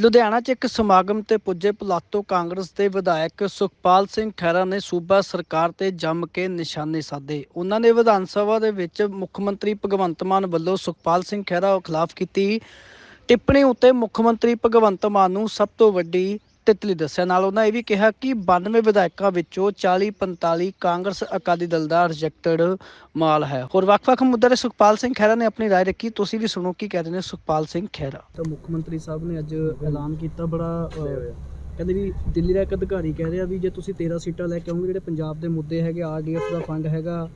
ਲੁਧਿਆਣਾ 'ਚ ਇੱਕ ਸਮਾਗਮ ਤੇ ਪੁੱਜੇ ਪਲਾਤੋ ਕਾਂਗਰਸ ਦੇ ਵਿਧਾਇਕ ਸੁਖਪਾਲ ਸਿੰਘ ਖਹਿਰਾ ਨੇ ਸੂਬਾ ਸਰਕਾਰ ਤੇ ਜੰਮ ਕੇ ਨਿਸ਼ਾਨੇ ਸਾਧੇ। ਉਹਨਾਂ ਨੇ ਵਿਧਾਨ ਸਭਾ ਦੇ ਵਿੱਚ ਮੁੱਖ ਮੰਤਰੀ ਭਗਵੰਤ ਮਾਨ ਵੱਲੋਂ ਸੁਖਪਾਲ ਸਿੰਘ ਖਹਿਰਾ ਖਿਲਾਫ ਕੀਤੀ। ਟਿੱਪਣੀ ਉੱਤੇ ਮੁੱਖ ਮੰਤਰੀ ਭਗਵੰਤ ਮਾਨ ਨੂੰ ਸਭ ਤੋਂ ਵੱਡੀ ਤਿਤਲੀ ਦੱਸਿਆ ਨਾਲ ਉਹਨਾਂ ਇਹ ਵੀ ਕਿਹਾ ਕਿ 92 ਵਿਧਾਇਕਾਂ ਵਿੱਚੋਂ 40 45 ਕਾਂਗਰਸ ਅਕਾਲੀ ਦਲ ਦਾ ਰਿਜੈਕਟਡ ਮਾਲ ਹੈ ਹੋਰ ਵੱਖ-ਵੱਖ ਮੁੱਦਿਆਂ ਤੇ ਸੁਖਪਾਲ ਸਿੰਘ ਖਹਿਰਾ ਨੇ ਆਪਣੀ رائے ਰੱਖੀ ਤੁਸੀਂ ਵੀ ਸੁਣੋ ਕੀ ਕਹਿ ਰਹੇ ਨੇ ਸੁਖਪਾਲ ਸਿੰਘ ਖਹਿਰਾ ਤਾਂ ਮੁੱਖ ਮੰਤਰੀ ਸਾਹਿਬ ਨੇ ਅੱਜ ਐਲਾਨ ਕੀਤਾ ਬੜਾ ਕਹਿੰਦੇ ਵੀ ਦਿੱਲੀ ਦਾ ਇੱਕ ਅਧਿਕਾਰੀ ਕਹਿ ਰਿਹਾ ਵੀ ਜੇ ਤੁਸੀਂ 13 ਸੀਟਾਂ ਲੈ ਕੇ ਆਉਂਗੇ ਜਿਹੜੇ ਪੰਜਾਬ ਦੇ ਮੁੱਦੇ ਹੈਗੇ ਆਰਡੀਐਫ ਦਾ ਫੰਡ ਹੈਗਾ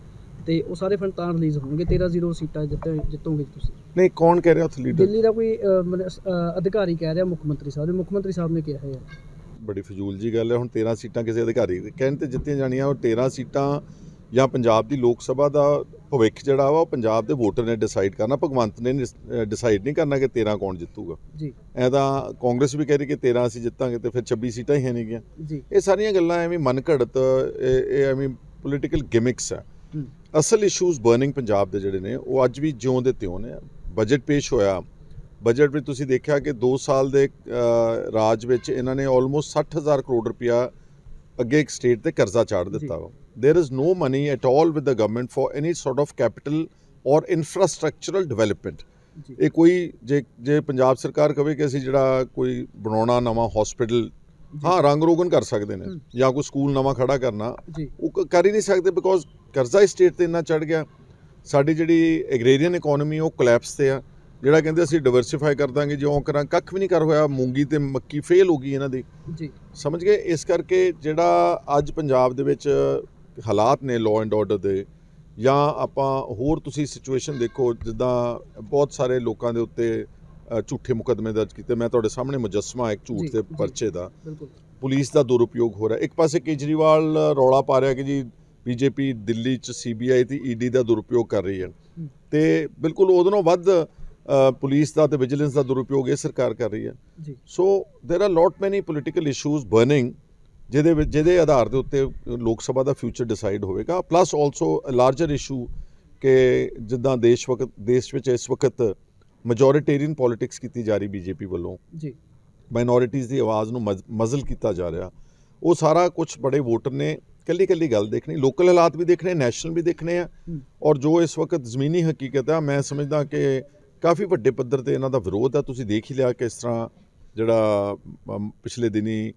ਤੇ ਉਹ ਸਾਰੇ ਫੰਡ ਤਾਂ ਰਿਲੀਜ਼ ਹੋਣਗੇ 13 ਜ਼ੀਰੋ ਸੀਟਾਂ ਜਿੱਤੇ ਜਿੱਤੋਗੇ ਤੁਸੀਂ। ਨਹੀਂ ਕੌਣ ਕਹਿ ਰਿਹਾ ਉੱਥੇ ਲੀਡਰ ਦਿੱਲੀ ਦਾ ਕੋਈ ਅਹ, ਮਤਲਬ, ਅਹ, ਅਧਿਕਾਰੀ ਕਹਿ ਰਿਹਾ ਮੁੱਖ ਮੰਤਰੀ ਸਾਹਿਬ ਨੇ ਮੁੱਖ ਮੰਤਰੀ ਸਾਹਿਬ ਨੇ ਕਿਹਾ ਹੈ ਬੜੀ ਫਜ਼ੂਲ ਜੀ ਗੱਲ ਹੈ ਹੁਣ 13 ਸੀਟਾਂ ਕਿਸੇ ਅਧਿਕਾਰੀ ਦੇ ਕਹਿਣ ਤੇ ਜਿੱਤੀਆਂ ਜਾਣੀਆਂ ਉਹ 13 ਸੀਟਾਂ ਜਾਂ ਪੰਜਾਬ ਦੀ ਲੋਕ ਸਭਾ ਦਾ ਭਵਿੱਖ ਜਿਹੜਾ ਵਾ ਉਹ ਪੰਜਾਬ ਦੇ ਵੋਟਰ ਨੇ ਡਿਸਾਈਡ ਕਰਨਾ ਭਗਵੰਤ ਨੇ ਡਿਸਾਈਡ ਨਹੀਂ ਕਰਨਾ ਕਿ 13 ਕੌਣ ਜਿੱਤੂਗਾ। ਜੀ। ਐ ਤਾਂ ਕਾਂਗਰਸ ਵੀ ਕਹਿ ਰਹੀ ਕਿ 13 ਅਸੀਂ ਜਿੱਤਾਂਗੇ ਤੇ ਫਿਰ 26 ਸੀਟਾਂ ਹੀ ਹੈ ਨਹੀਂ ਗੀਆਂ ਜੀ। ਇਹ ਸਾਰੀਆਂ ਗੱਲਾਂ ਐਵੇਂ ਮਨ ਘੜਤ ਇਹ ਇਹ ਐਵੇਂ ਪੋਲੀਟੀਕਲ ਗਿਮਿਕਸ ਆ। ਹੂੰ। ਅਸਲ ਇਸ਼ੂਜ਼ ਬਰਨਿੰਗ ਪੰਜਾਬ ਦੇ ਜਿਹੜੇ ਨੇ ਉਹ ਅੱਜ ਵੀ ਜਿਉਂ ਦੇ ਤਿਉਂ ਨੇ। ਬਜਟ ਪੇਸ਼ ਹੋਇਆ। ਬਜਟ ਵਿੱਚ ਤੁਸੀਂ ਦੇਖਿਆ ਕਿ 2 ਸਾਲ ਦੇ ਰਾਜ ਵਿੱਚ ਇਹਨਾਂ ਨੇ ਆਲਮੋਸਟ 60000 ਕਰੋੜ ਰੁਪਇਆ ਅੱਗੇ ਇੱਕ ਸਟੇਟ ਤੇ ਕਰਜ਼ਾ ਚਾੜ ਦਿੱਤਾ ਵਾ। There is no money at all with the government for any sort of capital or infrastructural development ਇਹ ਕੋਈ ਜੇ ਜੇ ਪੰਜਾਬ ਸਰਕਾਰ ਕਹੇ ਕਿ ਅਸੀਂ ਜਿਹੜਾ ਕੋਈ ਬਣਾਉਣਾ ਨਵਾਂ ਹਸਪੀਟਲ ਹਾਂ ਰੰਗ ਰੋਗਨ ਕਰ ਸਕਦੇ ਨੇ। ਜਾਂ ਕੋਈ ਸਕੂਲ ਨਵਾਂ ਖੜਾ ਕਰਨਾ। ਉਹ ਕਰ ਹੀ ਨਹੀਂ ਸਕਦੇ ਬਿਕੋਜ਼ ਕਰਜ਼ਾ ਸਟੇਟ ਤੇ ਇੰਨਾ ਚੜ ਗਿਆ। ਸਾਡੀ ਜਿਹੜੀ ਐਗਰੇਰੀਅਨ ਇਕਨੋਮੀ ਉਹ ਕੋਲੈਪਸ ਤੇ ਆ। ਜਿਹੜਾ ਕਹਿੰਦੇ ਅਸੀਂ ਡਿਵਰਸਿਫਾਈ ਕਰ ਦਾਂਗੇ ਜਿਉਂ ਕਰਾਂ ਕੱਖ ਵੀ ਨਹੀਂ ਕਰ ਹੋਇਆ ਮੂੰਗੀ ਤੇ ਮੱਕੀ ਫੇਲ ਹੋ ਗਈ ਇਹਨਾਂ ਦੀ। ਜੀ। ਸਮਝ ਗਏ? ਇਸ ਕਰਕੇ ਜਿਹੜਾ ਅੱਜ ਪੰਜਾਬ ਦੇ ਵਿੱਚ ਹਾਲਾਤ ਨੇ ਲਾਅ ਐਂਡ ਆਰਡਰ ਦੇ ਜਾਂ ਆਪਾਂ ਹੋਰ ਤੁਸੀਂ ਸਿਚੁਏਸ਼ਨ ਦੇਖੋ ਜਿੱਦਾਂ ਬਹੁਤ ਸਾਰੇ ਲੋਕਾਂ ਦੇ ਉੱਤੇ ਝੂਠੇ ਮੁਕੱਦਮੇ ਦਰਜ ਕੀਤੇ ਮੈਂ ਤੁਹਾਡੇ ਸਾਹਮਣੇ ਮੁਜੱਸਮਾ ਇੱਕ ਝੂਠ ਜੀ, ਦੇ ਜੀ। ਪਰਚੇ ਦਾ ਬਿਲਕੁਲ ਪੁਲਿਸ ਦਾ ਦੁਰਉਪਯੋਗ ਹੋ ਰਿਹਾ ਇੱਕ ਪਾਸੇ ਕੇਜਰੀਵਾਲ ਰੌਲਾ ਪਾ ਰਿਹਾ ਕਿ ਜੀ ਬੀਜੇਪੀ ਦਿੱਲੀ ਚ ਸੀਬੀਆਈ ਤੇ ਈਡੀ ਦਾ ਦੁਰਉਪਯੋਗ ਕਰ ਰਹੀ ਹੈ ਹੂੰ। ਤੇ ਬਿਲਕੁਲ ਉਹਦੇ ਨਾਲੋਂ ਵੱਧ ਅ, ਪੁਲਿਸ ਦਾ ਤੇ ਵਿਜੀਲੈਂਸ ਦਾ ਦੁਰਉਪਯੋਗ ਇਹ ਸਰਕਾਰ ਕਰ ਰਹੀ ਹੈ ਜੀ ਸੋ देयर ਆਰ ਲੋਟ ਮੈਨੀ ਪੋਲੀਟੀਕਲ ਇਸ਼ੂਜ਼ ਬਰਨਿੰਗ ਜਿਹਦੇ ਵਿੱਚ ਜਿਹਦੇ ਆਧਾਰ ਦੇ ਉੱਤੇ ਲੋਕ ਸਭਾ ਦਾ ਫਿਊਚਰ ਡਿਸਾਈਡ ਹੋਵੇਗਾ plus also a larger issue ਕਿ ਜਿੱਦਾਂ ਦੇਸ਼ ਵਕਤ ਦੇਸ਼ ਵਿੱਚ ਇਸ ਵਕਤ ਮੈਜੋਰਿਟੇਰੀਅਨ ਪੋਲਿਟਿਕਸ ਕੀਤੀ ਜਾ ਰਹੀ ਬੀਜੇਪੀ ਵੱਲੋਂ। ਜੀ। ਮਾਈਨੋਰਿਟੀਜ਼ ਦੀ ਆਵਾਜ਼ ਨੂੰ ਮਜ਼- ਮਜ਼ਲ ਕੀਤਾ ਜਾ ਰਿਹਾ। ਉਹ ਸਾਰਾ ਕੁਝ ਬੜੇ ਵੋਟਰ ਨੇ ਕੱਲੀ ਕੱਲੀ ਗੱਲ ਦੇਖਣੀ ਲੋਕਲ ਹਾਲਾਤ ਵੀ ਦੇਖਣੇ ਨੈਸ਼ਨਲ ਵੀ ਦੇਖਣੇ ਆ। ਔਰ ਜੋ ਇਸ ਵਕਤ ਜ਼ਮੀਨੀ ਹਕੀਕਤ ਆ ਮੈਂ ਸਮਝਦਾ ਕਿ ਕਾਫੀ ਵੱਡੇ ਪੱਧਰ ਤੇ ਇਹਨਾਂ ਦਾ ਵਿਰੋਧ ਆ। ਤੁਸੀਂ ਦੇਖ ਹੀ ਲਿਆ ਕਿ ਇਸ ਤਰ੍ਹਾਂ ਜਿਹੜਾ ਪਿਛਲੇ ਦਿਨੀ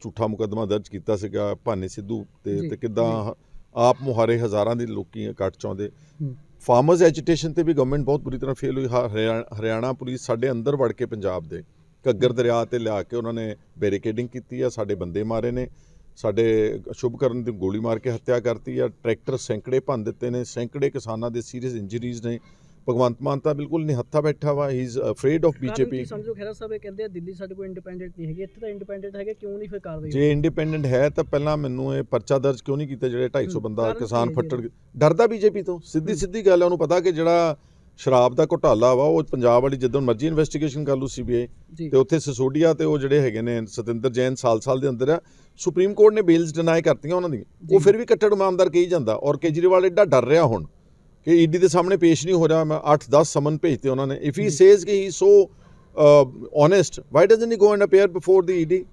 ਝੂਠਾ ਮੁਕੱਦਮਾ ਦਰਜ ਕੀਤਾ ਸੀਗਾ ਭਾਨੇ ਸਿੱਧੂ ਤੇ ਤੇ ਕਿਦਾਂ ਆਪ ਮੁਹਾਰੇ ਹਜ਼ਾਰਾਂ ਦੀ ਲੋਕੀ ਇਕੱਠ ਚਾਹੁੰਦੇ ਹੂੰ। ਫਾਰਮਰਸ ਐਜੀਟੇਸ਼ਨ ਤੇ ਵੀ ਗਵਰਨਮੈਂਟ ਬਹੁਤ ਬੁਰੀ ਤਰ੍ਹਾਂ ਫੇਲ ਹੋਈ। ਹਰਿਆ- ਹਰਿਆਣਾ ਪੁਲਿਸ ਸਾਡੇ ਅੰਦਰ ਵੜ ਕੇ ਪੰਜਾਬ ਦੇ ਘੱਗਰ ਦਰਿਆ ਤੇ ਲਿਆ ਕੇ ਉਹਨਾਂ ਨੇ ਬੈਰੀਕੇਡਿੰਗ ਕੀਤੀ ਆ, ਸਾਡੇ ਬੰਦੇ ਮਾਰੇ ਨੇ। ਸਾਡੇ ਸ਼ੁਭਕਰਨ ਦੀ ਗੋਲੀ ਮਾਰ ਕੇ ਹੱਤਿਆ ਕਰਤੀ ਆ, ਟਰੈਕਟਰ ਸੈਂਕੜੇ ਭੰਨ ਦਿੱਤੇ ਨੇ, ਸੈਂਕੜੇ ਕਿਸਾਨਾਂ ਦੇ ਸੀਰੀਅਸ ਇੰਜਰੀਜ਼ ਨੇ। ਭਗਵੰਤ ਮਾਨ ਤਾਂ ਬਿਲਕੁਲ ਨਿਹੱਥਾ ਬੈਠਾ ਵਾ he is afraid of BJP ਸਮਝੋ ਖੈਰਾ ਸਾਹਿਬ ਇਹ ਕਹਿੰਦੇ ਆ ਦਿੱਲੀ ਸਾਡੇ ਕੋਲ ਇੰਡੀਪੈਂਡੈਂਟ ਨਹੀਂ ਹੈਗੇ ਇੱਥੇ ਤਾਂ ਇੰਡੀਪੈਂਡੈਂਟ ਹੈਗੇ ਕਿਉਂ ਨਹੀਂ ਫਿਰ ਕਾਰਵਾਈ ਜੇ ਇੰਡੀਪੈਂਡੈਂਟ ਹੈ ਤਾਂ ਪਹਿਲਾਂ ਮੈਨੂੰ ਇਹ ਪਰਚਾ ਦਰਜ ਕਿਉਂ ਨਹੀਂ ਕੀਤਾ ਜਿਹੜੇ 250 ਹੂੰ, ਬੰਦਾ ਕਿਸਾਨ ਫੱਟੜ ਡਰਦਾ ਬੀਜੇਪੀ ਤੋਂ ਸਿੱਧੀ ਸਿੱਧੀ ਗੱਲ ਹੈ ਉਹਨੂੰ ਪਤਾ ਕਿ ਜਿਹੜਾ ਸ਼ਰਾਬ ਦਾ ਘੁਟਾਲਾ ਵਾ ਉਹ ਪੰਜਾਬ ਵਾਲੀ ਜਦੋਂ ਮਰਜ਼ੀ ਇਨਵੈਸਟੀਗੇਸ਼ਨ ਕਰ ਲੂ ਸੀਬੀਆਈ ਤੇ ਉੱਥੇ ਸਿਸੋਡੀਆ ਤੇ ਉਹ ਜਿਹੜੇ ਹੈਗੇ ਨੇ ਸਤਿੰਦਰ ਜੈਨ ਸਾਲ ਸਾਲ ਦੇ ਅੰਦਰ ਆ ਸੁਪਰੀਮ ਕੋਰਟ ਨੇ ਬੇਲਸ ਡਿਨਾਈ ਕਰਤੀਆਂ ਉਹਨਾਂ ਦੀਆਂ। ਉਹ ਫਿਰ ਵੀ ਕੱਟੜ ਇਮਾਨਦਾਰ ਕਹੀ ਜਾਂਦਾ ਔਰ ਕੇਜਰੀਵਾਲ ਐਡਾ ਡਰ ਰਿਹਾ ਹੁਣ। ਕਿ ਈਡੀ ਦੇ ਸਾਹਮਣੇ ਪੇਸ਼ ਨਹੀਂ ਹੋ ਰਿਹਾ ਮੈਂ 8-10 ਸਮਨ ਭੇਜਤੇ ਉਹਨਾਂ ਨੇ। ਇਫ ਹੀ ਸੇਜ਼ ਕਿ he so honest why doesn't he go and appear before the ED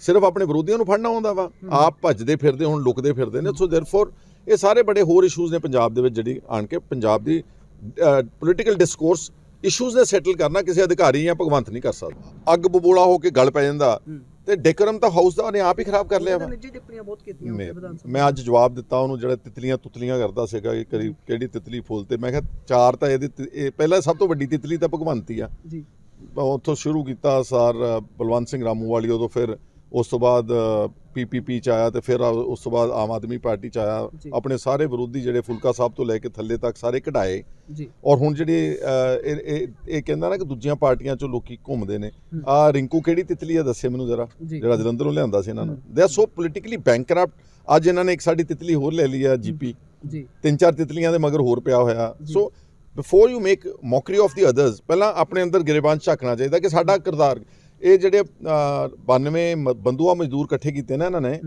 ਸਿਰਫ ਆਪਣੇ ਵਿਰੋਧੀਆਂ ਨੂੰ ਫੜਨਾ ਹੁੰਦਾ ਵਾ। ਆਪ ਭੱਜਦੇ ਫਿਰਦੇ ਹੁਣ ਲੁਕਦੇ ਫਿਰਦੇ ਨੇ। ਸੋ ਥੈਰਫੋਰ ਇਹ ਸਾਰੇ ਬੜੇ ਹੋਰ ਇਸ਼ੂਜ਼ ਨੇ ਪੰਜਾਬ ਦੇ ਵਿੱਚ ਜਿਹੜੀ ਆਣ ਕੇ ਪੰਜਾਬ ਦੀ ਪੋਲੀਟੀਕਲ ਡਿਸਕੋਰਸ ਇਸ਼ੂਜ਼ ਨੇ ਸੈਟਲ ਕਰਨਾ। ਕਿਸੇ ਅਧਿਕਾਰੀ ਜਾਂ ਭਗਵੰਤ ਨਹੀਂ ਕਰ ਸਕਦਾ। ਅੱਗ ਬਬੂਲਾ ਹੋ ਕੇ ਗਲ ਪੈ ਜਾਂਦਾ। ਤੇ ਡੈਕੋਰਮ ਤਾਂ ਹਾਊਸ ਦਾ ਉਹਨੇ ਆਪ ਹੀ ਖਰਾਬ ਕਰ ਲਿਆ ਵਾ। ਨਿੱਜੀ ਟਿੱਪਣੀਆਂ ਬਹੁਤ ਕੀਤੀਆਂ ਮੈਂ ਉੱਤੇ ਵਿਧਾਨ ਸਭਾ ਮੈਂ ਅੱਜ ਜਵਾਬ ਦਿੱਤਾ ਉਹਨੂੰ ਜਿਹੜਾ ਤਿਤਲੀਆਂ ਤੁਤਲੀਆਂ ਕਰਦਾ ਸੀਗਾ ਕਿ ਕਰੀ ਕਿਹੜੀ ਤਿਤਲੀ ਫੁੱਲ ਤੇ। ਮੈਂ ਕਿਹਾ ਚਾਰ ਤਾਂ ਇਹਦੀ ਤ- ਇਹ ਪਹਿਲਾਂ ਸਭ ਤੋਂ ਵੱਡੀ ਤਿਤਲੀ ਤਾਂ ਭਗਵੰਤ ਆ। ਜੀ। ਉੱਥੋਂ ਸ਼ੁਰੂ ਕੀਤਾ ਸਰ ਬਲਵੰਤ ਸਿੰਘ ਰਾਮੂ ਵਾਲੀ ਉਦੋਂ ਫਿਰ ਉਸ ਤੋਂ ਬਾਅਦ ਪੀਪੀਪੀ ਚ ਆਇਆ ਤੇ ਫਿਰ ਉਸ ਤੋਂ ਬਾਅਦ ਆਮ ਆਦਮੀ ਪਾਰਟੀ ਚ ਆਇਆ। ਆਪਣੇ ਸਾਰੇ ਵਿਰੋਧੀ ਜਿਹੜੇ ਫੁਲਕਾ ਸਾਹਿਬ ਤੋਂ ਲੈ ਕੇ ਥੱਲੇ ਤੱਕ ਸਾਰੇ ਕਢਾਏ। ਜੀ। ਔਰ ਹੁਣ ਜਿਹੜੇ ਇਹ ਕਹਿੰਦਾ ਨਾ ਕਿ ਦੂਜੀਆਂ ਪਾਰਟੀਆਂ ਚੋਂ ਲੋਕੀ ਘੁੰਮਦੇ ਨੇ। ਆ ਰਿੰਕੂ ਕਿਹੜੀ ਤਿਤਲੀ ਆ ਦੱਸੇ ਮੈਨੂੰ ਜ਼ਰਾ। ਜਿਹੜਾ ਜਲੰਧਰੋਂ ਲਿਆਂਦਾ ਸੀ ਇਹਨਾਂ ਨੇ। They are so politically bankrupt ਅੱਜ ਇਹਨਾਂ ਨੇ ਇੱਕ ਸਾਡੀ ਤਿਤਲੀ ਹੋਰ ਲੈ ਲਈ ਆ ਜੀਪੀ। ਜੀ। ਤਿੰਨ ਚਾਰ ਤਿਤਲੀਆਂ ਦੇ ਮਗਰ ਹੋਰ ਪਿਆ ਹੋਇਆ। So before you make mockery of the others ਪਹਿਲਾਂ ਆਪਣੇ ਅੰਦਰ ਗਿਰੇਬਾਨ ਝਾਕਣਾ ਚਾਹੀਦਾ ਕਿ ਸਾਡਾ ਕਿਰਦਾਰ ਇਹ ਜਿਹੜੇ ਅਹ, 92 ਮ- ਬੰਦੂਆ ਮਜ਼ਦੂਰ ਇਕੱਠੇ ਕੀਤੇ ਨਾ ਇਹਨਾਂ ਨੇ।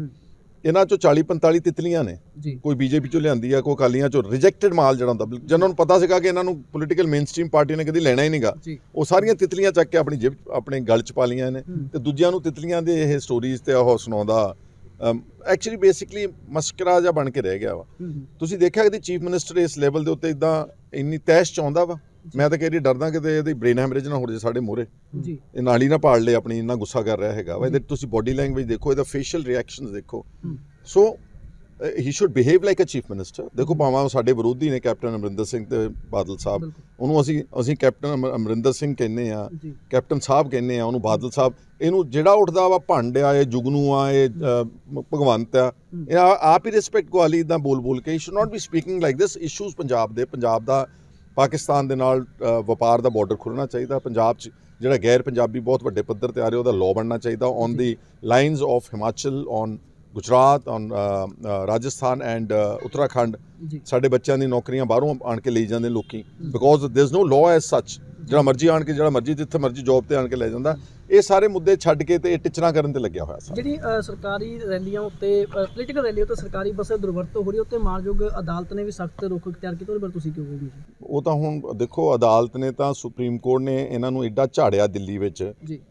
ਇਹਨਾਂ ਚੋਂ 40 45 ਤਿਤਲੀਆਂ ਨੇ। ਜੀ। ਕੋਈ ਬੀਜੇਪੀ ਚੋਂ ਲਿਆਂਦੀ ਆ ਕੋਈ ਅਕਾਲੀਆਂ ਚੋਂ ਰਿਜੈਕਟਡ ਮਾਲ ਜਿਹੜਾ ਹੁੰਦਾ ਜਿਹਨਾਂ ਨੂੰ ਪਤਾ ਸੀਗਾ ਕਿ ਇਹਨਾਂ ਨੂੰ ਪੋਲੀਟੀਕਲ ਮੇਨਸਟ੍ਰੀਮ ਪਾਰਟੀ ਨੇ ਕਦੀ ਲੈਣਾ ਹੀ ਨਹੀਂਗਾ। ਜੀ। ਉਹ ਸਾਰੀਆਂ ਤਿਤਲੀਆਂ ਚੱਕ ਕੇ ਆਪਣੀ ਜੇਬ ਆਪਣੇ ਗਲ ਚ ਪਾ ਲੀਆਂ ਨੇ। ਤੇ ਦੂਜਿਆਂ ਨੂੰ ਤਿਤਲੀਆਂ ਦੇ ਇਹ ਸਟੋਰੀਜ਼ ਤੇ ਉਹ ਸੁਣਾਉਂਦਾ ਐਕਚੁਅਲੀ ਬੇਸਿਕਲੀ ਮਸਕਰਾ ਜਿਹਾ ਬਣ ਕੇ ਰਹਿ ਗਿਆ ਵਾ। ਤੁਸੀਂ ਦੇਖਿਆ ਕਿ ਚੀਫ ਮਿਨਿਸਟਰ ਇਸ ਲੈਵਲ ਦੇ ਉੱਤੇ ਇਦਾਂ ਇੰਨੀ ਤੈਸ਼ ਚ ਆਉਂਦਾ ਵਾ? ਮੈਂ ਤਾਂ ਕਹਿ ਰਹੀ ਡਰਦਾ ਕਿਤੇ ਇਹਦੀ ਬ੍ਰੇਨ ਹੈਮਰੇਜ ਨਾ ਹੋ ਜਾਏ ਸਾਡੇ ਮੂਹਰੇ। ਜੀ। ਇਹ ਨਾਲ ਹੀ ਨਾ ਪਾੜ ਲੇ ਆਪਣੀ ਇੰਨਾ ਗੁੱਸਾ ਕਰ ਰਿਹਾ ਹੈਗਾ ਵਾ। ਇਹਦੇ ਤੁਸੀਂ ਬਾਡੀ ਲੈਂਗੁਏਜ ਦੇਖੋ ਇਹਦਾ ਫੇਸ਼ੀਅਲ ਰਿਐਕਸ਼ਨਸ ਦੇਖੋ। ਹੂੰ। So he should behave like a chief minister ਦੇਖੋ ਭਾਵੇਂ ਸਾਡੇ ਵਿਰੋਧੀ ਨੇ ਕੈਪਟਨ ਅਮਰਿੰਦਰ ਸਿੰਘ ਤੇ ਬਾਦਲ ਸਾਹਿਬ। ਉਹਨੂੰ ਅਸੀਂ ਅਸੀਂ ਕੈਪਟਨ ਅਮ- ਅਮਰਿੰਦਰ ਸਿੰਘ ਕਹਿੰਦੇ ਆ ਜੀ। ਕੈਪਟਨ ਸਾਹਿਬ ਕਹਿੰਦੇ ਆ ਉਹਨੂੰ ਬਾਦਲ ਸਾਹਿਬ। ਇਹਨੂੰ ਜਿਹੜਾ ਉੱਠਦਾ ਵਾ ਭੰਡ ਆ ਇਹ ਜੁਗਨੂ ਆ ਇਹ ਭਗਵੰਤ ਆ। ਇਹ ਆਪ ਹੀ ਰਿਸਪੈਕਟ ਗਵਾਲੀ ਇਦਾਂ ਬੋਲ ਬੋਲ ਕੇ should not be speaking like this issues Punjab ਦੇ ਪੰਜਾਬ ਦਾ ਪਾਕਿਸਤਾਨ ਦੇ ਨਾਲ ਵਪਾਰ ਦਾ ਬਾਰਡਰ ਖੁੱਲਣਾ ਚਾਹੀਦਾ ਪੰਜਾਬ 'ਚ ਜਿਹੜਾ ਗੈਰ ਪੰਜਾਬੀ ਬਹੁਤ ਵੱਡੇ ਪੱਧਰ ਤੇ ਆ ਰਹੇ ਉਹਦਾ ਲਾਅ ਬਣਨਾ ਚਾਹੀਦਾ on the lines of Himachal on Gujarat on Rajasthan and Uttarakhand ਸਾਡੇ ਬੱਚਿਆਂ ਦੀ ਨੌਕਰੀਆਂ ਬਾਹਰੋਂ ਆਣ ਕੇ ਲਈ ਜਾਂਦੇ ਲੋਕੀ because there is no law S ਸੱਚ ਜਿਹੜਾ ਮਰਜ਼ੀ ਆਣ ਕੇ ਜਿਹੜਾ ਮਰਜ਼ੀ ਜਿੱਥੇ ਮਰਜ਼ੀ ਜੌਬ ਤੇ ਆਣ ਕੇ ਲੈ ਜਾਂਦਾ ਇਹ ਸਾਰੇ ਮੁੱਦੇ ਛੱਡ ਕੇ ਤੇ ਇਹ ਟਿਚਣਾ ਕਰਨ ਤੇ ਲੱਗਿਆ ਹੋਇਆ ਸਾਰਾ। ਜਿਹੜੀ ਸਰਕਾਰੀ ਰੈਲੀਆਂ ਉੱਤੇ ਪੋਲੀਟੀਕਲ ਰੈਲੀ ਉੱਤੇ ਸਰਕਾਰੀ ਬੱਸਾਂ ਦੁਰਵਰਤੋਂ ਹੋ ਰਹੀ ਉੱਤੇ ਮਾਨਯੋਗ ਅਦਾਲਤ ਨੇ ਵੀ ਸਖਤ ਰੁਖ ਇਖਤਿਆਰ ਕੀਤਾ ਉਹਦੇ ਬਾਰੇ ਤੁਸੀਂ ਕੀ ਕਹੋਗੇ ਉਹ ਤਾਂ ਹੁਣ ਦੇਖੋ ਅਦਾਲਤ ਨੇ ਤਾਂ ਸੁਪਰੀਮ ਕੋਰਟ ਨੇ ਇਹਨਾਂ ਨੂੰ ਐਡਾ ਝਾੜਿਆ ਦਿੱਲੀ ਵਿੱਚ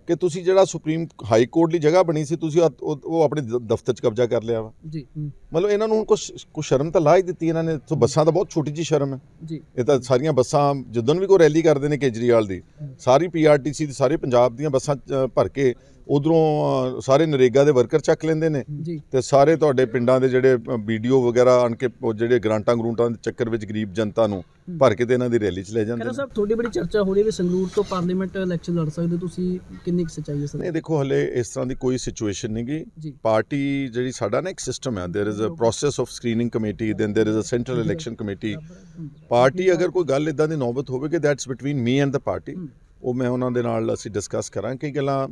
ਕਿ ਤੁਸੀਂ ਜਿਹੜਾ ਸੁਪਰੀਮ ਹਾਈ ਕੋਰਟ ਦੀ ਜਗ੍ਹਾ ਬਣੀ ਸੀ ਤੁਸੀਂ ਉਹ- ਆਪਣੇ ਦ- ਦਫ਼ਤਰ 'ਚ ਕਬਜ਼ਾ ਕਰ ਲਿਆ ਵਾ। ਜੀ ਮਤਲਬ ਇਹਨਾਂ ਨੂੰ ਹੁਣ ਕੁਛ ਕੁਛ ਸ਼ਰਮ ਤਾਂ ਲਾ ਹੀ ਦਿੱਤੀ ਇਹਨਾਂ ਨੇ ਸੋ ਬੱਸਾਂ ਤਾਂ ਬਹੁਤ ਛੋਟੀ ਜੀ ਸ਼ਰਮ ਹੈ। ਜੀ। ਇਹ ਤਾਂ ਸਾਰੀਆਂ ਬੱਸਾਂ ਜਦੋਂ ਵੀ ਕੋਈ ਰੈਲੀ ਕਰਦੇ ਨੇ ਕੇਜਰੀਵਾਲ ਦੀ ਸਾਰੀ ਪੀਆਰਟੀਸੀ ਦੀ ਸਾਰੇ ਪੰਜਾਬ ਦੀਆਂ ਬੱਸਾਂ ਭਰ ਕੇ ਉਧਰੋਂ ਸਾਰੇ ਨਰੇਗਾ ਦੇ ਵਰਕਰ ਚੱਕ ਲੈਂਦੇ ਨੇ ਜੀ ਤੇ ਸਾਰੇ ਤੁਹਾਡੇ ਪਿੰਡਾਂ ਦੇ ਜਿਹੜੇ ਵੀਡੀਓ ਵਗੈਰਾ ਆਣ ਕੇ ਉਹ ਜਿਹੜੇ ਗ੍ਰਾਂਟਾਂ ਗਰੂੰਟਾਂ ਦੇ ਚੱਕਰ ਵਿੱਚ ਗਰੀਬ ਜਨਤਾ ਨੂੰ ਭਰ ਕੇ ਤੇ ਇਹਨਾਂ ਦੀ ਰੈਲੀ 'ਚ ਲੈ ਜਾਂਦੇ ਕਹਿੰਦਾ ਨੇ ਸਾਹਿਬ ਤੁਹਾਡੀ ਬੜੀ ਚਰਚਾ ਹੋ ਰਹੀ ਹੈ ਵੀ ਸੰਗਰੂਰ ਤੋਂ ਪਾਰਲੀਮੈਂਟ ਇਲੈਕਸ਼ਨ ਲੜ ਸਕਦੇ ਹੋ ਤੁਸੀਂ ਕਿੰਨੀ ਕੁ ਸੱਚਾਈ ਹੈ ਸਰ ਨਹੀਂ ਦੇਖੋ ਹਲੇ ਇਸ ਤਰ੍ਹਾਂ ਦੀ ਕੋਈ ਸਿਚੁਏਸ਼ਨ ਨਹੀਂ ਗੀ ਜੀ ਪਾਰਟੀ ਜਿਹੜੀ ਸਾਡਾ ਨਾ ਇੱਕ ਸਿਸਟਮ ਹੈ there is a process of screening committee then there is a central election committee ਹੂੰ, ਪਾਰਟੀ ਅਗਰ ਕੋਈ ਗੱਲ ਇਦਾਂ ਦੀ ਨੌਬਤ ਹੋਵੇ ਕਿ that's between me and the party ਹੂੰ। ਉਹ ਮੈਂ ਉਹਨਾਂ ਦੇ ਨਾਲ ਅਸੀਂ ਡਿਸਕਸ ਕਰਾਂ ਕਿ ਗੱਲਾਂ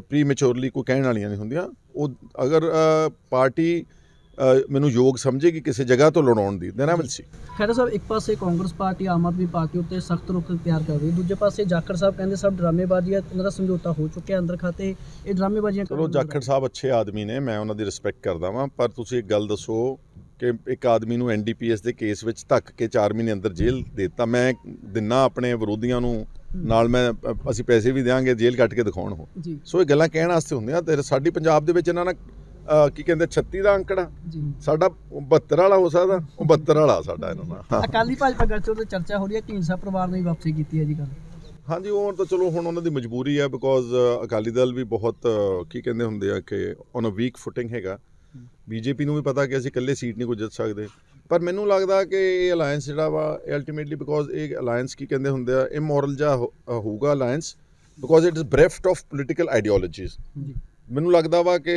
ਪ੍ਰੀ ਮੈਚੁਰਲੀ ਕੋਈ ਕਹਿਣ ਵਾਲੀਆਂ ਨਹੀਂ ਹੁੰਦੀਆਂ। ਉਹ ਅਗਰ ਪਾਰਟੀ ਮੈਨੂੰ ਯੋਗ ਸਮਝੇਗੀ ਕਿਸੇ ਜਗ੍ਹਾ ਤੋਂ ਲੜਾਉਣ ਦੀ ਆਈ ਵਿਲ ਸੀ ਖੈਰ ਸਾਹਿਬ ਇੱਕ ਪਾਸੇ ਕਾਂਗਰਸ ਪਾਰਟੀ ਆਮ ਆਦਮੀ ਪਾਰਟੀ ਉੱਤੇ ਸਖਤ ਰੁਖ ਇਖਤਿਆਰ ਕਰ ਰਹੀ ਦੂਜੇ ਪਾਸੇ ਜਾਖੜ ਸਾਹਿਬ ਕਹਿੰਦੇ ਸਭ ਡਰਾਮੇਬਾਜ਼ੀ ਹੈ ਉਹਨਾਂ ਦਾ ਸਮਝੌਤਾ ਹੋ ਚੁੱਕਿਆ ਅੰਦਰ ਖਾਤੇ। ਇਹ ਡਰਾਮੇਬਾਜ਼ੀਆਂ ਚਲੋ ਜਾਖੜ ਸਾਹਿਬ ਅੱਛੇ ਆਦਮੀ ਨੇ ਮੈਂ ਉਹਨਾਂ ਦੀ ਰਿਸਪੈਕਟ ਕਰਦਾ ਵਾਂ। ਪਰ ਤੁਸੀਂ ਇੱਕ ਗੱਲ ਦੱਸੋ ਕਿ ਇੱਕ ਆਦਮੀ ਨੂੰ ਐਨਡੀਪੀਐਸ ਦੇ ਕੇਸ ਵਿੱਚ ਧੱਕ ਕੇ 4 ਮਹੀਨੇ ਅੰਦਰ ਜੇਲ੍ਹ ਦੇ ਦਿੱਤਾ। ਮੈਂ ਦਿਨਾ ਆਪਣੇ ਵਿਰੋਧੀਆਂ ਨੂੰ ਨਾਲ ਮੈਂ ਅਸੀਂ ਪੈਸੇ ਵੀ ਦੇਵਾਂਗੇ ਜੇਲ੍ਹ ਕੱਟ ਕੇ ਦਿਖਾਉਣ ਉਹ। ਜੀ। ਸੋ ਇਹ ਗੱਲਾਂ ਕਹਿਣ ਵਾਸਤੇ ਹੁੰਦੀਆਂ ਤੇ ਸਾਡੀ ਪੰਜਾਬ ਦੇ ਵਿੱਚ ਇਹਨਾਂ ਨਾਲ ਕੀ ਕਹਿੰਦੇ 36 ਦਾ ਅੰਕੜਾ। ਸਾਡਾ 72 ਵਾਲਾ ਹੋ ਸਕਦਾ ਉਹ 72 ਵਾਲਾ ਸਾਡਾ ਇਹਨਾਂ ਨਾਲ ਅਕਾਲੀ ਭਾਜਪਾ ਗੱਠਜੋੜ ਤੇ ਚਰਚਾ ਹੋ ਰਹੀ ਹੈ ਢੀਂਡਸਾ ਪਰਿਵਾਰ ਨੇ ਵਾਪਸੀ ਕੀਤੀ ਹੈ ਜੀ ਗੱਲ। ਹਾਂਜੀ ਉਹ ਤਾਂ ਚਲੋ ਹੁਣ ਉਹਨਾਂ ਦੀ ਮਜਬੂਰੀ ਹੈ ਬਿਕੋਜ਼ ਅਕਾਲੀ ਦਲ ਵੀ ਬਹੁਤ ਕੀ ਕਹਿੰਦੇ ਹੁੰਦੇ ਆ ਕਿ ਔਨ ਅ ਵੀਕ ਫੁਟਿੰਗ ਹੈਗਾ। ਬੀਜੇਪੀ ਨੂੰ ਵੀ ਪਤਾ ਕਿ ਅਸੀਂ ਇਕੱਲੇ ਸੀਟ ਨਹੀਂ ਕੋਈ ਜਿੱਤ ਸਕਦੇ। ਪਰ ਮੈਨੂੰ ਲੱਗਦਾ ਕਿ ਇਹ ਅਲਾਈਅੰਸ ਜਿਹੜਾ ਵਾ ਅਲਟੀਮੇਟਲੀ ਬਿਕੋਜ਼ ਇਹ ਅਲਾਈਅੰਸ ਕੀ ਕਹਿੰਦੇ ਹੁੰਦੇ ਆ ਇਮੋਰਲ ਜਿਹਾ ਹੋਊਗਾ alliance because it is bereft of political ideologies ਮੈਨੂੰ ਲੱਗਦਾ ਵਾ ਕਿ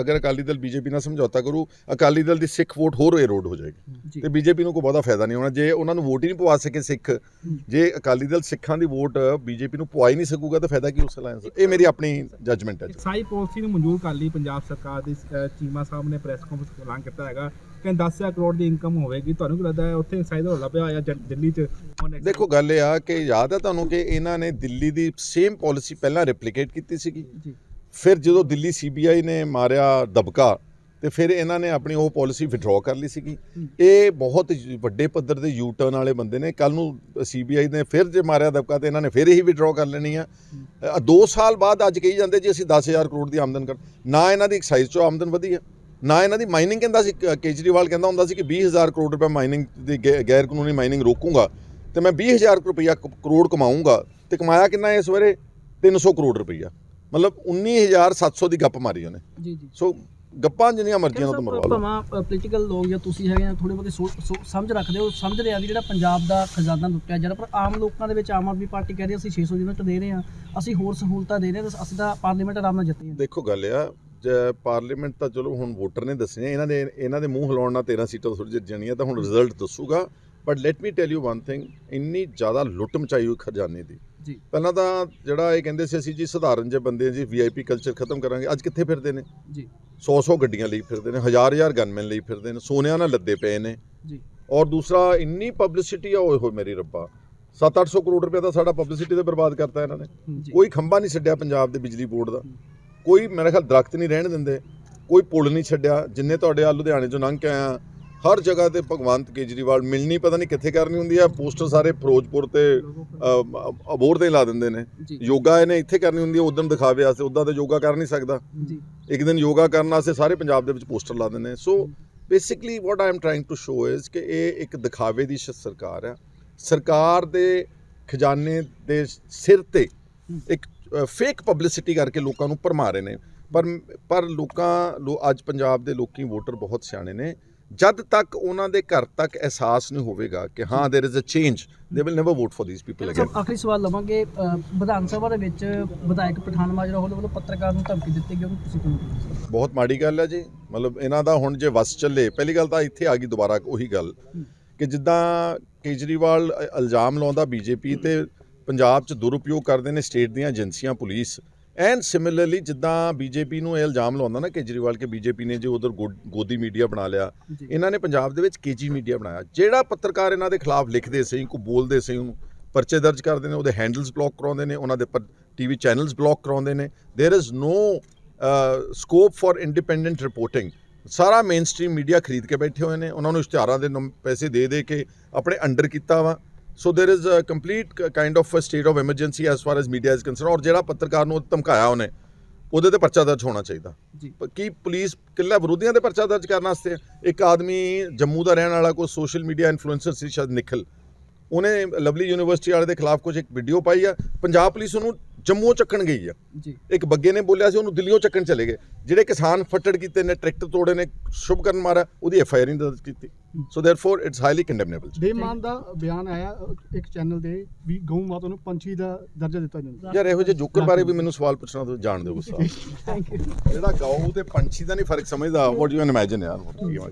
ਅਗਰ ਅਕਾਲੀ ਦਲ ਬੀਜੇਪੀ ਨਾਲ ਸਮਝੌਤਾ ਕਰੂ ਅਕਾਲੀ ਦਲ ਦੀ ਸਿੱਖ ਵੋਟ ਹੋਰ erode ਹੋ ਜਾਏਗੀ। ਤੇ ਬੀਜੇਪੀ ਨੂੰ ਕੋਈ ਬਹੁਤਾ ਫਾਇਦਾ ਨਹੀਂ ਹੋਣਾ। ਜੇ ਉਹਨਾਂ ਨੂੰ ਵੋਟ ਹੀ ਨਹੀਂ ਪਵਾ ਸਕੇ ਸਿੱਖ ਜੇ ਅਕਾਲੀ ਦਲ ਸਿੱਖਾਂ ਦੀ ਵੋਟ ਬੀਜੇਪੀ ਨੂੰ ਪਵਾ ਹੀ ਨਹੀਂ ਸਕੂਗਾ ਤਾਂ ਫਾਇਦਾ ਕੀ ਉਸ ਅਲਾਈਅੰਸ ਦਾ ਇਹ ਮੇਰੀ ਆਪਣੀ ਜੱਜਮੈਂਟ ਹੈ। ਸਾਈ ਪਾਲਿਸੀ ਨੂੰ ਮਨਜ਼ੂਰ ਕਰ ਲਈ ਪੰਜਾਬ ਸਰਕਾਰ ਦੀ ਚੀਮਾ ਸਾਹਿਬ ਨੇ ਪ੍ਰੈਸ ਕਾਨਫਰੰਸ ਐਲਾਨ ਕੀਤਾ ਹੈਗਾ। ਕਿ 10000 ਕਰੋੜ ਦੀ ਇਨਕਮ ਹੋਵੇਗੀ। ਤੁਹਾਨੂੰ ਕੀ ਲੱਗਦਾ ਹੈ ਉੱਥੇ ਸਾਈ ਦਾ ਪਿਆ ਜ- ਦਿੱਲੀ 'ਚ ਦੇਖੋ ਗੱਲ ਇਹ ਆ ਕਿ ਯਾਦ ਹੈ ਤੁਹਾਨੂੰ ਕਿ ਇਹਨਾਂ ਨੇ ਦਿੱਲੀ ਦੀ ਸੇਮ ਪਾਲਿਸੀ ਪਹਿਲਾਂ ਰੈਪਲੀਕੇਟ ਕੀਤੀ ਸੀਗੀ। ਫਿਰ ਜਦੋਂ ਦਿੱਲੀ ਸੀਬੀਆਈ ਨੇ ਮਾਰਿਆ ਦਬਕਾ ਤੇ ਫਿਰ ਇਹਨਾਂ ਨੇ ਆਪਣੀ ਉਹ ਪਾਲਿਸੀ ਵਿਡਰਾਅ ਕਰ ਲਈ ਸੀਗੀ। ਇਹ ਬਹੁਤ ਵੱਡੇ ਪੱਧਰ ਦੇ ਯੂ ਟਰਨ ਵਾਲੇ ਬੰਦੇ ਨੇ। ਕੱਲ ਨੂੰ ਸੀਬੀਆਈ ਨੇ ਫਿਰ ਜੇ ਮਾਰਿਆ ਦਬਕਾ ਤੇ ਇਹਨਾਂ ਨੇ ਫਿਰ ਇਹੀ ਵਿਡਰਾਅ ਕਰ ਲੈਣੀ ਆ। 2 ਸਾਲ ਬਾਅਦ ਅੱਜ ਕਹੀ ਜਾਂਦੇ ਜੀ ਅਸੀਂ 10000 ਕਰੋੜ ਦੀ ਆਮਦਨ ਕਰ ਨਾ ਇਹਨਾਂ ਦੀ ਐਕਸਾਈਜ਼ ਚੋਂ ਆਮਦਨ ਵਧੀ ਆ ਨਾ ਇਹਨਾਂ ਦੀ ਮਾਈਨਿੰਗ ਕਹਿੰਦਾ ਸੀ ਕੇਜਰੀਵਾਲ ਕਹਿੰਦਾ ਹੁੰਦਾ ਸੀ ਕਿ 20000 ਕਰੋੜ ਰੁਪਏ ਮਾਈਨਿੰਗ ਦੀ ਗੈਰ ਕਾਨੂੰਨੀ ਮਾਈਨਿੰਗ ਰੋਕੂੰਗਾ ਤੇ ਮੈਂ 20000 ਰੁਪਇਆ ਕਰੋੜ ਕਮਾਊਂਗਾ ਤੇ ਕਮਾਇਆ ਕਿੰਨਾ ਇਸ ਵੇਰੇ 300 ਕਰੋੜ ਰੁਪਇਆ ਮਤਲਬ 19700 ਦੀ ਗੱਪ ਮਾਰੀ ਉਹਨੇ। ਜੀ ਜੀ। ਸੋ ਗੱਪਾਂ ਜਿੰਨੀਆਂ ਮਰਜ਼ੀਆਂ ਨਾਲ ਤਾਂ ਮਰਵਾ ਲਓ। ਭਾਵਾਂ ਪੋਲੀਟੀਕਲ ਲੋਕ ਜਾਂ ਤੁਸੀਂ ਹੈਗੇ ਥੋੜੇ ਬਹੁਤੇ ਸਮਝ ਰੱਖਦੇ ਹੋ ਸਮਝਦੇ ਆ ਵੀ ਜਿਹੜਾ ਪੰਜਾਬ ਦਾ ਖਜ਼ਾਨਾ ਲੁੱਟਿਆ ਜਾ ਰਿਹਾ ਪਰ ਆਮ ਲੋਕਾਂ ਦੇ ਵਿੱਚ ਆਮ ਆਦਮੀ ਪਾਰਟੀ ਕਹਿ ਰਹੀ ਅਸੀਂ 600 ਯੂਨਿਟ ਦੇ ਰਹੇ ਹਾਂ ਅਸੀਂ ਹੋਰ ਸਹੂਲਤਾਂ ਦੇ ਰਹੇ ਹਾਂ ਅਸੀਂ ਤਾਂ ਪਾਰਲੀਮੈਂਟ ਆਰਾਮ ਨਾਲ ਜਿੱਤੇ ਹਾਂ ਦੇਖੋ ਗੱਲ ਆ ਜੇ ਪਾਰਲੀਮੈਂਟ ਤਾਂ ਚਲੋ ਹੁਣ ਵੋਟਰ ਨੇ ਦੱਸਣੀ ਆ ਇਹਨਾਂ ਦੇ ਇਹਨਾਂ ਦੇ ਮੂੰਹ ਹਿਲਾਉਣ ਨਾਲ 13 ਸੀਟਾਂ ਥੋੜੀ ਜਿੱਤ ਜਾਣੀਆਂ ਤਾਂ ਹੁਣ ਰਿਜ਼ਲਟ ਦੱਸੂਗਾ। But let me tell you one thing ਇੰਨੀ ਜ਼ਿਆਦਾ ਲੁੱਟ ਮਚਾਈ ਹੋਈ ਖਜ਼ਾਨੇ ਦੀ। ਜੀ। ਪਹਿਲਾਂ ਤਾਂ ਜਿਹੜਾ ਇਹ ਕਹਿੰਦੇ ਸੀ ਅਸੀਂ ਜੀ ਸਧਾਰਨ ਜਿਹੇ ਬੰਦੇ ਜੀ ਵੀਆਈਪੀ ਕਲਚਰ ਖਤਮ ਕਰਾਂਗੇ ਅੱਜ ਕਿੱਥੇ ਫਿਰਦੇ ਨੇ? ਜੀ। 100-100 ਗੱਡੀਆਂ ਲਈ ਫਿਰਦੇ ਨੇ ਹਜ਼ਾਰ ਹਜ਼ਾਰ ਗਨਮੈਨ ਲਈ ਫਿਰਦੇ ਨੇ ਸੋਨਿਆਂ ਨਾਲ ਲੱਦੇ ਪਏ ਨੇ। ਜੀ। ਔਰ ਦੂਸਰਾ ਇੰਨੀ ਪਬਲਿਸਿਟੀ ਆ ਓਏ ਹੋਏ ਮੇਰੀ ਰੱਬਾ 7-800 ਕਰੋੜ ਰੁਪਏ ਦਾ ਸਾਡਾ ਪਬਲਿਸਿਟੀ ਤੇ ਬਰਬਾਦ ਕਰਤਾ ਇਹਨਾਂ ਨੇ। ਜੀ। ਕੋਈ ਖੰਭਾ ਨਹੀਂ ਛੱਡਿਆ ਪੰਜਾਬ ਦੇ ਬਿਜਲੀ ਬੋਰਡ ਦਾ। ਕੋਈ ਮੇਰੇ ਖਿਆਲ ਦਰਖਤ ਨਹੀਂ ਰਹਿਣ ਦਿੰਦੇ ਕੋਈ ਪੁਲ ਨਹੀਂ ਛੱਡਿਆ ਜਿੰਨੇ ਤੁਹਾਡੇ ਆ ਲੁਧਿਆਣੇ ਚੋਂ ਲੰਘ ਕੇ ਆਇਆ ਹਰ ਜਗ੍ਹਾ ਤੇ ਭਗਵੰਤ ਕੇਜਰੀਵਾਲ ਮਿਲਣੀ ਪਤਾ ਨਹੀਂ ਕਿੱਥੇ ਕਰਨੀ ਹੁੰਦੀ ਆ ਪੋਸਟਰ ਸਾਰੇ ਫਿਰੋਜ਼ਪੁਰ ਤੇ ਅਬੋਰ ਤੇ ਲਾ ਦਿੰਦੇ ਨੇ। ਯੋਗਾ ਇਹਨੇ ਇੱਥੇ ਕਰਨੀ ਹੁੰਦੀ ਹੈ ਉਦੋਂ ਦਿਖਾਵੇ ਵਾਸਤੇ ਉਦਾਂ ਤਾਂ ਯੋਗਾ ਕਰ ਨਹੀਂ ਸਕਦਾ। ਜੀ। ਇੱਕ ਦਿਨ ਯੋਗਾ ਕਰਨ ਵਾਸਤੇ ਸਾਰੇ ਪੰਜਾਬ ਦੇ ਵਿੱਚ ਪੋਸਟਰ ਲਾ ਦਿੰਦੇ ਨੇ। So basically what I am trying to show is ਕਿ ਇਹ ਇੱਕ ਦਿਖਾਵੇ ਦੀ ਸਰਕਾਰ ਹੈ ਸਰਕਾਰ ਦੇ ਖਜ਼ਾਨੇ ਦੇ ਸਿਰ ਤੇ ਇੱਕ ਫੇਕ ਪਬਲਿਸਿਟੀ ਕਰਕੇ ਲੋਕਾਂ ਨੂੰ ਭਰਮਾ ਰਹੇ ਨੇ। ਪਰ ਪਰ ਲੋਕਾਂ ਅੱਜ ਪੰਜਾਬ ਦੇ ਲੋਕੀ ਵੋਟਰ ਬਹੁਤ ਸਿਆਣੇ ਨੇ। ਜਦ ਤੱਕ ਉਹਨਾਂ ਦੇ ਘਰ ਤੱਕ ਅਹਿਸਾਸ ਨਹੀਂ ਹੋਵੇਗਾ ਕਿ ਹਾਂ there is a change they will never vote for these people again ਆਖਰੀ ਸਵਾਲ ਲਵਾਂਗੇ ਵਿਧਾਨ ਸਭਾ ਦੇ ਵਿੱਚ ਵਿਧਾਇਕ ਪਠਾਨ ਮਾਜਰਾ ਹੋਲ ਵੱਲੋਂ ਪੱਤਰਕਾਰ ਨੂੰ ਧਮਕੀ ਦਿੱਤੀ ਗਈ ਉਹਨੂੰ ਤੁਸੀਂ ਕਿਉਂ ਬਹੁਤ ਮਾੜੀ ਗੱਲ ਹੈ ਜੀ। ਮਤਲਬ ਇਹਨਾਂ ਦਾ ਹੁਣ ਜੇ ਵਸ ਚੱਲੇ ਪਹਿਲੀ ਗੱਲ ਤਾਂ ਇੱਥੇ ਆ ਗਈ ਦੁਬਾਰਾ ਉਹੀ ਗੱਲ ਕਿ ਜਿੱਦਾਂ ਕੇਜਰੀਵਾਲ ਇਲਜ਼ਾਮ ਲਾਉਂਦਾ ਬੀਜੇਪੀ ਤੇ ਪੰਜਾਬ 'ਚ ਦੁਰਉਪਯੋਗ ਕਰਦੇ ਨੇ ਸਟੇਟ ਦੀਆਂ ਏਜੰਸੀਆਂ ਪੁਲਿਸ ਐਂਡ ਸਿਮਿਲਰਲੀ ਜਿੱਦਾਂ ਬੀਜੇਪੀ ਨੂੰ ਇਹ ਇਲਜ਼ਾਮ ਲਾਉਂਦਾ ਨਾ ਕੇਜਰੀਵਾਲ ਕਿ ਬੀਜੇਪੀ ਨੇ ਜੇ ਉਧਰ ਗੋਦੀ ਮੀਡੀਆ ਬਣਾ ਲਿਆ ਇਹਨਾਂ ਨੇ ਪੰਜਾਬ ਦੇ ਵਿੱਚ ਕੇਜੀ ਮੀਡੀਆ ਬਣਾਇਆ। ਜਿਹੜਾ ਪੱਤਰਕਾਰ ਇਹਨਾਂ ਦੇ ਖਿਲਾਫ ਲਿਖਦੇ ਸੀ ਕੋ ਬੋਲਦੇ ਸੀ ਉਹਨੂੰ ਪਰਚੇ ਦਰਜ ਕਰਦੇ ਨੇ ਉਹਦੇ ਹੈਂਡਲਸ ਬਲੌਕ ਕਰਾਉਂਦੇ ਨੇ ਉਹਨਾਂ ਦੇ ਟੀਵੀ ਚੈਨਲਸ ਬਲੌਕ ਕਰਾਉਂਦੇ ਨੇ। There is no scope for independent reporting ਸਾਰਾ ਮੇਨਸਟ੍ਰੀਮ ਮੀਡੀਆ ਖਰੀਦ ਕੇ ਬੈਠੇ ਹੋਏ ਨੇ ਉਹਨਾਂ ਨੂੰ ਇਸ਼ਤਿਹਾਰਾਂ ਦੇ ਪੈਸੇ ਦੇ ਦੇ ਕੇ ਆਪਣੇ ਅੰਡਰ ਕੀਤਾ ਵਾ। so there is a complete kind of state of emergency as far as media is concern ਔਰ ਜਿਹੜਾ ਪੱਤਰਕਾਰ ਨੂੰ ਧਮਕਾਇਆ ਉਹਨੇ ਉਹਦੇ ਤੇ ਪਰਚਾ ਦਰਜ ਹੋਣਾ ਚਾਹੀਦਾ ਜੀ ਪ- ਕੀ ਪੁਲਿਸ ਕਿੱਲਾ ਵਿਰੋਧੀਆਂ ਦੇ ਪਰਚਾ ਦਰਜ ਕਰਨ ਵਾਸਤੇ ਇੱਕ ਆਦਮੀ ਜੰਮੂ ਦਾ ਰਹਿਣ ਵਾਲਾ ਕੋਈ ਸੋਸ਼ਲ ਮੀਡੀਆ ਇਨਫਲੂਐਂਸਰ ਸੀ ਸ਼ਾਇਦ ਨਿਖਲ ਉਹਨੇ ਲਵਲੀ ਯੂਨੀਵਰਸਿਟੀ ਵਾਲੇ ਦੇ ਖਿਲਾਫ ਕੁਝ ਇੱਕ ਵੀਡੀਓ ਪਾਈ ਆ ਪੰਜਾਬ ਪੁਲਿਸ ਉਹਨੂੰ ਜੰਮੂੋਂ ਚੱਕਣ ਗਈ ਆ। ਜੀ। ਇੱਕ ਬੱਗੇ ਨੇ ਬੋਲਿਆ ਸੀ ਉਹਨੂੰ ਦਿੱਲੀੋਂ ਚੱਕਣ ਚਲੇ ਗਏ। ਜਿਹੜੇ ਕਿਸਾਨ ਫੱਟੜ ਕੀਤੇ ਨੇ ਟਰੈਕਟਰ ਤੋੜੇ ਨੇ ਸ਼ੁਭ ਕਰਨ ਮਾਰਾ ਉਹਦੀ ਐਫ ਆਈ ਆਰ ਨਹੀਂ ਦਰਜ ਕੀਤੀ। ਸੋ ਦੇਅਰਫੋਰ ਇਟਸ ਹਾਈਲੀ ਕੰਡੈਮਨੇਬਲ ਬੇਮਾਨ ਦਾ ਬਿਆਨ ਆਇਆ ਇੱਕ ਚੈਨਲ ਤੇ ਵੀ ਗਊ ਮਾਤਾ ਨੂੰ ਪੰਛੀ ਦਾ ਦਰਜਾ ਦਿੱਤਾ ਜਾਂਦਾ ਯਾਰ ਇਹੋ ਜਿਹੇ ਜੋਕਰ ਬਾਰੇ ਵੀ ਮੈਨੂੰ ਸਵਾਲ ਪੁੱਛਣਾ ਤੋਂ ਜਾਣ ਦਿਓ ਗੁੱਸਾ। ਥੈਂਕ ਯੂ ਜਿਹੜਾ ਗਾਉ ਤੇ ਪੰਛੀ ਦਾ ਨਹੀਂ ਫ਼ਰਕ ਸਮਝਦਾ ਵਾਟ ਯੂ ਕੈਨ ਇਮੇਜਿਨ ਯਾਰ